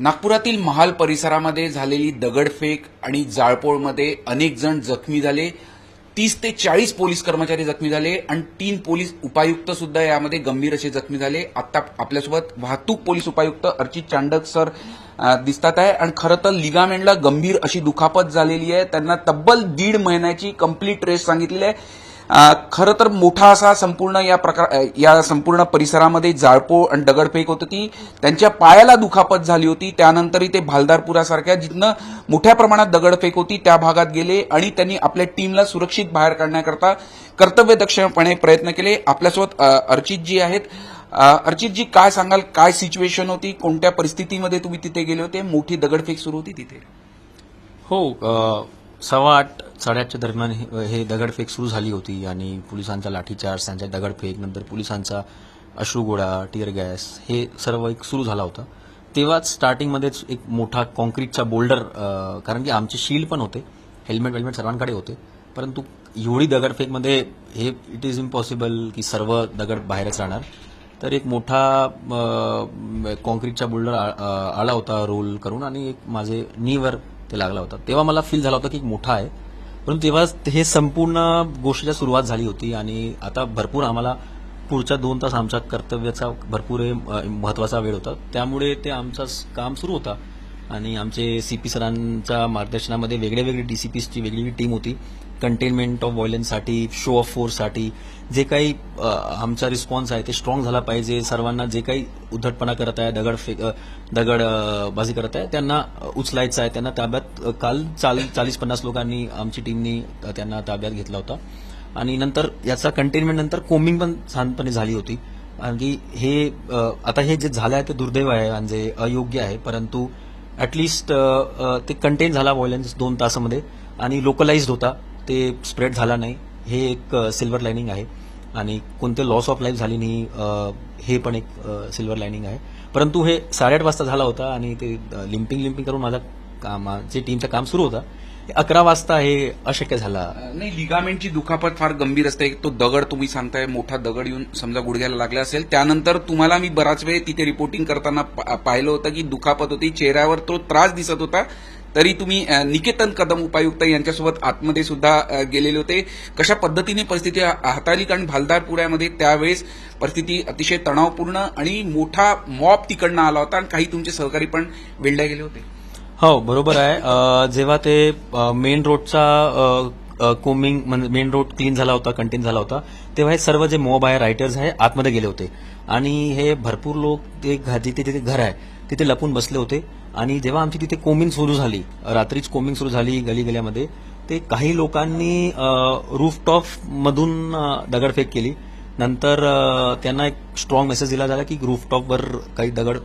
नागपुरातील महाल परिसरामध्ये झालेली दगडफेक आणि जाळपोळमध्ये अनेक जण जखमी झाले. तीस ते चाळीस पोलीस कर्मचारी जखमी झाले आणि तीन पोलीस उपायुक्त सुद्धा यामध्ये गंभीर असे जखमी झाले. आता आपल्यासोबत वाहतूक पोलीस उपायुक्त अर्चित चांडक सर दिसतात आहे. आणि खरं तर लिगामेंटला गंभीर अशी दुखापत झालेली आहे. त्यांना तब्बल दीड महिन्याची कंप्लीट रेस्ट सांगितलेली आहे. खरं तर मोठा असा संपूर्ण या प्रकार या संपूर्ण परिसरामध्ये जाळपोळ आणि दगडफेक होत होती. त्यांच्या पायाला दुखापत झाली होती. त्यानंतरही ते भालदारपुरासारख्या जिथनं मोठ्या प्रमाणात दगडफेक होती त्या भागात गेले आणि त्यांनी आपल्या टीमला सुरक्षित बाहेर काढण्याकरता कर्तव्यदक्षपणे प्रयत्न केले. आपल्यासोबत अर्चितजी आहेत. अर्चितजी काय सांगाल? काय सिच्युएशन होती? कोणत्या परिस्थितीमध्ये तुम्ही तिथे गेले होते? मोठी दगडफेक सुरू होती तिथे. हो सव्वा आठ साडेआठच्या दरम्यान हे- हे दगडफेक सुरू झाली होती आणि पोलिसांचा लाठीचार्ज त्यांच्या दगडफेक नंतर पोलिसांचा अश्रुगोळा टिअर गॅस हे सर्व एक सुरू झाला होता. तेव्हाच स्टार्टिंगमध्येच एक मोठा कॉन्क्रीटचा बोल्डर कारण की आमचे शील्ड पण होते हेल्मेट वेल्मेट सर्वांकडे होते. परंतु एवढी दगडफेकमध्ये हे इट इज इम्पॉसिबल की सर्व दगड बाहेरच राहणार. तर एक मोठा कॉन्क्रीटचा बोल्डर आला होता रोल करून आणि एक माझे नीवर ते लागला होता. तेव्हा मला फील झाला होता की एक मोठा आहे. परंतु तेव्हा हे संपूर्ण गोष्टीला सुरुवात झाली होती आणि आता भरपूर आम्हाला पुढच्या दोन तास आमच्या कर्तव्याचा भरपूर महत्त्वाचा वेळ होता. त्यामुळे ते आमचं काम सुरू होता आणि आमचे सीपी सरांच्या मार्गदर्शनामध्ये वेगळे वेगळे डीसीपीची वेगळी टीम होती. कंटेनमेंट ऑफ व्हायलन्ससाठी शो ऑफ फोर्ससाठी जे काही आमचा रिस्पॉन्स आहे ते स्ट्रॉंग झाला पाहिजे. सर्वांना जे काही उद्धटपणा करत आहे दगड फेक दगड बाजी करत आहे त्यांना उचलायचं आहे. त्यांना ताब्यात काल चाल चाळीस पन्नास लोकांनी आमची टीमनी त्यांना ताब्यात घेतला होता. आणि नंतर याचा कंटेनमेंट नंतर कोमिंग पण छानपणे झाली होती. कारण की हे आता हे जे झालं आहे ते दुर्दैव आहे आणि जे अयोग्य आहे. परंतु ऍटलिस्ट ते कंटेन झाला व्हायलन्स दोन तासामध्ये आणि लोकलाइज्ड होता. ते स्प्रेड झाला नाही. हे एक सिल्वर लाईनिंग आहे. आणि कोणते लॉस ऑफ लाईफ झाली नाही हे पण एक सिल्वर लाईनिंग आहे. परंतु हे साडेआठ वाजता झाला होता आणि ते लिम्पिंग लिम्पिंग करून माझा काम जे टीमचं काम सुरू होतं. ते अकरा वाजता हे अशक्य झाला. नाही लिगामेंटची दुखापत फार गंभीर असते. तो दगड तुम्ही सांगताय मोठा दगड येऊन समजा गुडघ्याला लागला असेल. त्यानंतर तुम्हाला मी बराच वेळ तिथे रिपोर्टिंग करताना पा- पाहिलं होतं की दुखापत होती. चेहऱ्यावर तो त्रास दिसत होता. तरी तुम्ही निकेतन कदम उपायुक्त यांच्यासोबत आतमध्ये सुद्धा गेलेले होते. कशा पद्धतीने परिस्थिती हाताळली? कारण भालदारपुऱ्यामध्ये त्यावेळेस परिस्थिती अतिशय तणावपूर्ण आणि मोठा मॉब तिकडनं आला होता आणि काही तुमचे सहकारी पण वेल्ड्या गेले होते. हो बरोबर आहे. जेव्हा ते मेन रोडचा कोमिंग मेन रोड क्लीन झाला होता कंटेन झाला होता तेव्हा हे सर्व जे मॉब आहे रायटर्स आहे आतमध्ये गेले होते. आणि हे भरपूर लोक ते जिथे तिथे घर आहे तिथे लपून बसले होते. आणि जेव्हा आमची तिथे कोमिंग सुरू झाली रात्रीच कोमिंग सुरू झाली गली गल्यामध्ये ते काही लोकांनी रूफटॉप मधून दगडफेक केली. नंतर त्यांना एक स्ट्रॉंग मेसेज दिला झाला की रूफटॉपवर काही दगड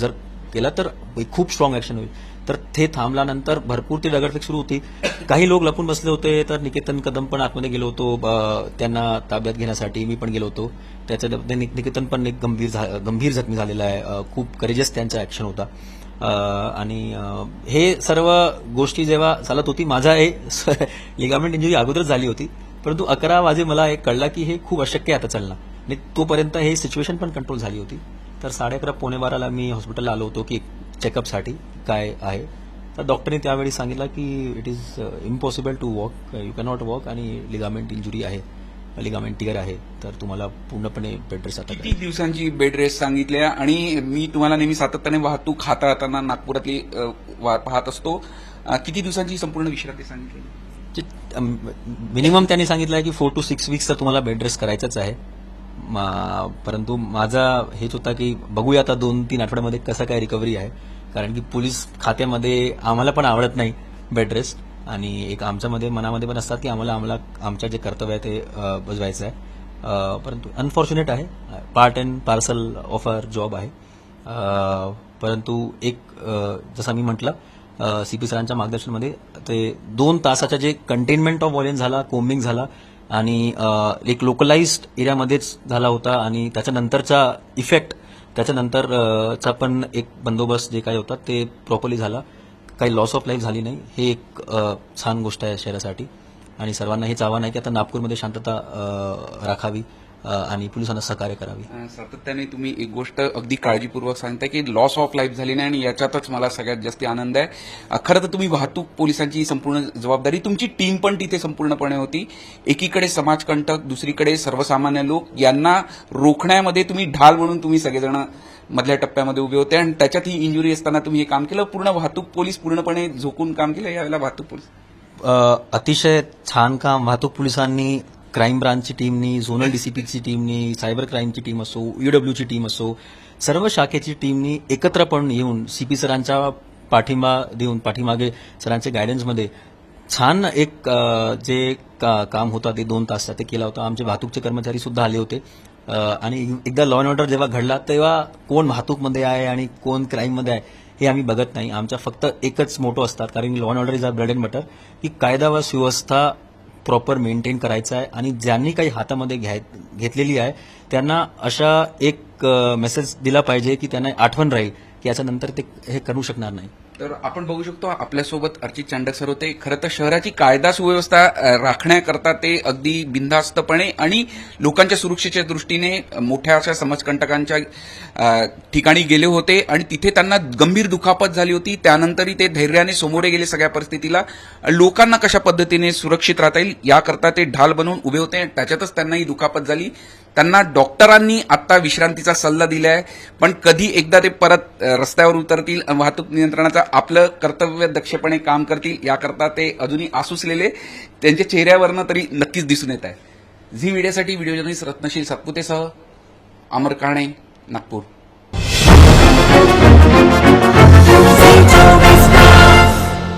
जर केला तर खूप स्ट्रॉंग ऍक्शन होईल. तर ते थांबल्यानंतर भरपूर ती दगडफेक सुरू होती. काही लोक लपून बसले होते तर निकेतन कदम पण आतमध्ये गेलो होतो त्यांना ताब्यात घेण्यासाठी मी पण गेलो होतो. त्याच्या नि- निकेतन पण एक गंभीर झा- गंभीर जखमी झालेला आहे. खूप करेजस त्यांचा ऍक्शन होता. आणि हे सर्व गोष्टी जेव्हा चालत होती माझा हे लिगामेंट इंजुरी अगोदरच झाली होती. परंतु अकरा वाजे मला एक कळला की हे खूप अशक्य आता चालणार आणि तोपर्यंत हे सिच्युएशन पण कंट्रोल झाली होती. तर साडे अकरा पोणे बाराला मी हॉस्पिटलला आलो होतो की चेकअपसाठी काय आहे? तर डॉक्टरने त्यावेळी सांगितलं की it is impossible to walk you cannot walk आणि लिगामेंट इंजुरी आहे लिगामेंट टिअर आहे. तर तुम्हाला पूर्णपणे बेड रेस्ट आता किती दिवसांची बेड रेस्ट सांगितली आहे आणि मी तुम्हाला नेहमी सातत्याने वाहतूक हाताळताना नागपुरातली वा- पाहत असतो. किती दिवसांची संपूर्ण विश्रांती सांगितली? मिनिमम त्यांनी सांगितलं आहे की फोर टू सिक्स वीक्स तर तुम्हाला बेड रेस्ट करायचंच आहे. परंतु माझा हेच होता की बघूया आता दोन तीन आठवड्यामध्ये कसं काय रिकव्हरी आहे. कारण की पोलीस खात्यामध्ये आम्हाला पण आवडत नाही बेड रेस्ट आणि एक आमच्यामध्ये मनामध्ये पण असतात की आम्हाला आम्हाला आमच्या जे कर्तव्य आहे ते बजवायचं आहे. परंतु अनफॉर्च्युनेट आहे. Part and parcel of our job आहे. परंतु एक जसं मी म्हटलं सीपी सरांच्या मार्गदर्शनमध्ये ते दोन तासाच्या जे कंटेनमेंट ऑफ व्हॉल्यूम झाला कोमिंग झाला आणि एक लोकलाइज्ड एरियामध्येच झाला होता आणि त्याच्यानंतरचा इफेक्ट त्याच्यानंतर चा पण एक बंदोबस्त जे काही होता ते प्रॉपरली झाला. काही लॉस ऑफ लाईफ झाली नाही. हे एक छान गोष्ट आहे शहरासाठी. आणि सर्वांना हेच आव्हान आहे की आता नागपूरमध्ये शांतता राखावी. आणि पोलिसांना सहकार्य करावे. सातत्याने तुम्ही एक गोष्ट अगदी काळजीपूर्वक सांगताय की लॉस ऑफ लाईफ झाली नाही आणि याच्यातच मला सगळ्यात जास्त आनंद आहे. खरं तर तुम्ही वाहतूक पोलिसांची संपूर्ण जबाबदारी तुमची टीम पण तिथे संपूर्णपणे होती. एकीकडे समाजकंटक दुसरीकडे सर्वसामान्य लोक. यांना रोखण्यामध्ये तुम्ही ढाल म्हणून तुम्ही सगळेजण मधल्या टप्प्यामध्ये उभे होते आणि त्याच्यात ही इंजुरी असताना तुम्ही हे काम केलं. पूर्ण वाहतूक पोलीस पूर्णपणे झोकून काम केलं. यावेळेला वाहतूक पोलीस. अतिशय छान काम वाहतूक पोलिसांनी क्राईम ब्रांचची टीमनी झोनल डीसीपीची टीमनी सायबर क्राईमची टीम असो ईडब्ल्यूची टीम असो सर्व शाखेची टीमनी एकत्रपणे येऊन सीपी सरांच्या पाठिंबा देऊन पाठीमागे सरांच्या गायडन्समध्ये छान एक जे का- काम होता ते दोन तासचा ते केला होता. आमचे वाहतूकचे कर्मचारी सुद्धा आले होते. आणि एकदा लॉ अँड ऑर्डर जेव्हा घडला तेव्हा कोण वाहतूकमध्ये आहे आणि कोण क्राईममध्ये आहे हे आम्ही बघत नाही. आमच्या फक्त एकच मोठो असतात कारण law and order is a bread and butter की कायदा व सुव्यवस्था प्रॉपर मेंटेन करायचा आहे आणि ज्यांनी काही हातामध्ये घ्याय घेतलेली आहे त्यांना अशा एक मेसेज दिला पाहिजे की त्यांना आठवण राहील की याच्यानंतर ते हे करू शकणार नाही. तर आपण बघू शकतो आपल्यासोबत अर्चित चांडक सर होते. खरं तर शहराची कायदा सुव्यवस्था राखण्याकरता ते अगदी बिनधास्तपणे आणि लोकांच्या सुरक्षेच्या दृष्टीने मोठ्या अशा समाजकंटकांच्या ठिकाणी गेले होते आणि तिथे त्यांना गंभीर दुखापत झाली होती. त्यानंतरही ते धैर्याने समोरे गेले सगळ्या परिस्थितीला. लोकांना कशा पद्धतीने सुरक्षित राहता येईल याकरता ते ढाल बनवून उभे होते. त्याच्यातच त्यांना ही दुखापत झाली. त्यांना डॉक्टरांनी आता विश्रांतीचा सल्ला दिलाय पण कधी एकदा ते परत रस्त्यावर उतरतील वाहतूक नियंत्रणाचं आपलं कर्तव्य दक्षपणे काम करतील याकरता ते अजूनही आसुसलेले त्यांच्या चेहऱ्यावरनं तरी नक्कीच दिसून येत आहे. झी व्हिडिओसाठी व्हिडिओ जर्नलिस्ट रत्नशील सातपुतेसह अमर काणे नागपूर.